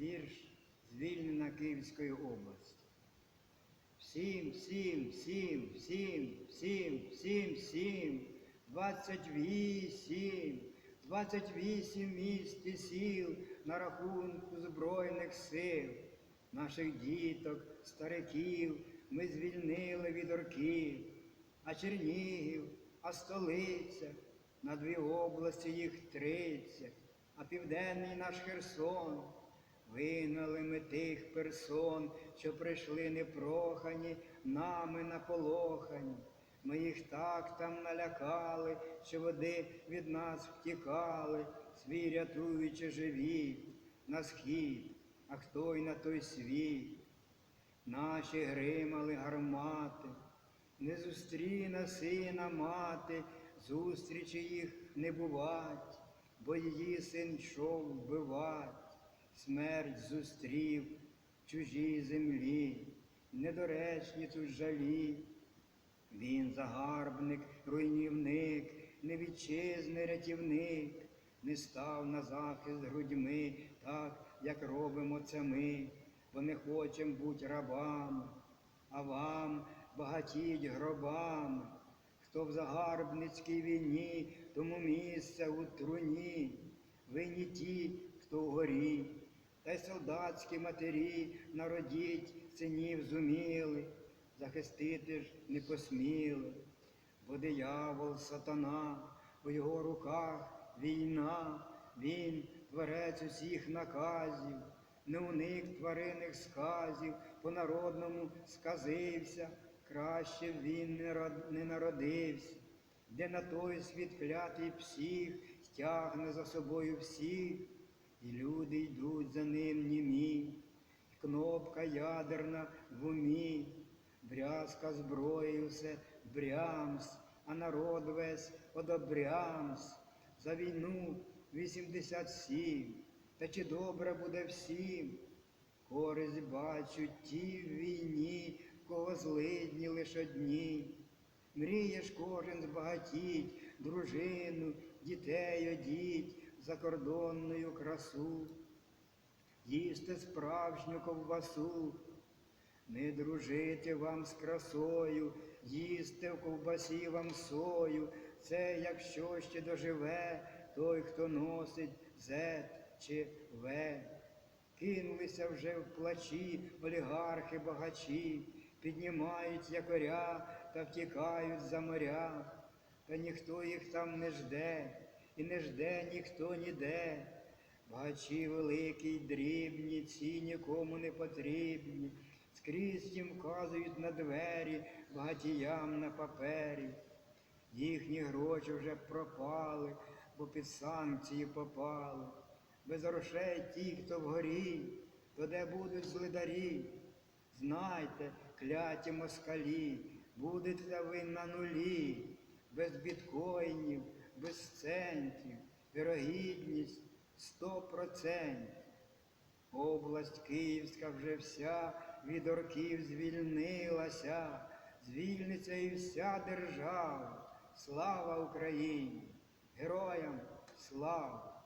Вірш звільнена Київської області. Всім, всім, всім, всім, всім, всім, всім, двадцять вісім, двадцять вісім міст і сіл на рахунку Збройних сил. Наших діток, стариків ми звільнили від орків, а Чернігів, а столиця, на дві області їх тридцять, а південний наш Херсон. Вигнали ми тих персон, що прийшли непрохані, нами наполохані. Ми їх так там налякали, що води від нас втікали, свій рятуючи живі, на схід, а хто й на той світ. Наші гримали гармати, не зустріне сина мати, зустрічі їх не бувать, бо її син йшов вбивать, смерть зустрів в чужій землі, недоречні тут жалі. Він загарбник, руйнівник, невітчизний рятівник, не став на захист грудьми, так, як робимо це ми, бо не хочем бути рабами, а вам багатіть гробами. Хто в загарбницькій війні, тому місце у труні, ви не ті, хто вгорі, та й солдатські матері народіть синів зуміли, захистити ж не посміли, бо диявол сатана, у його руках війна, він творець усіх наказів, не уник тваринних сказів, по народному сказився, краще він не род- народився, де на той світ клятий псих, стягне за собою всіх, за ним німі, кнопка ядерна в умі, брязка зброєю все брямс, а народ весь одобрямс. За війну 87, та чи добре буде всім? Користь бачуть ті в війні, кого злидні лиш одні. Мрієш кожен збагатіть, дружину, дітей одіть, закордонною красу, їсти справжню ковбасу, не дружити вам з красою, їсти в ковбасі вам сою, це якщо ще доживе той, хто носить Z чи В. Кинулися вже в плачі олігархи багачі, піднімають якоря та втікають за моря, та ніхто їх там не жде, і не жде ніхто ніде. Багачі великі й дрібні, ці нікому не потрібні, скрізь їм вказують на двері, багатіям на папері. Їхні гроші вже пропали, бо під санкції попали. Без грошей ті, хто вгорі, то де будуть злидарі. Знайте, кляті москалі, будете ви на нулі, без біткоїнів, без центів, вірогідність сто процентів. Область Київська вже вся від орків звільнилася, звільниться і вся держава. Слава Україні! Героям слава!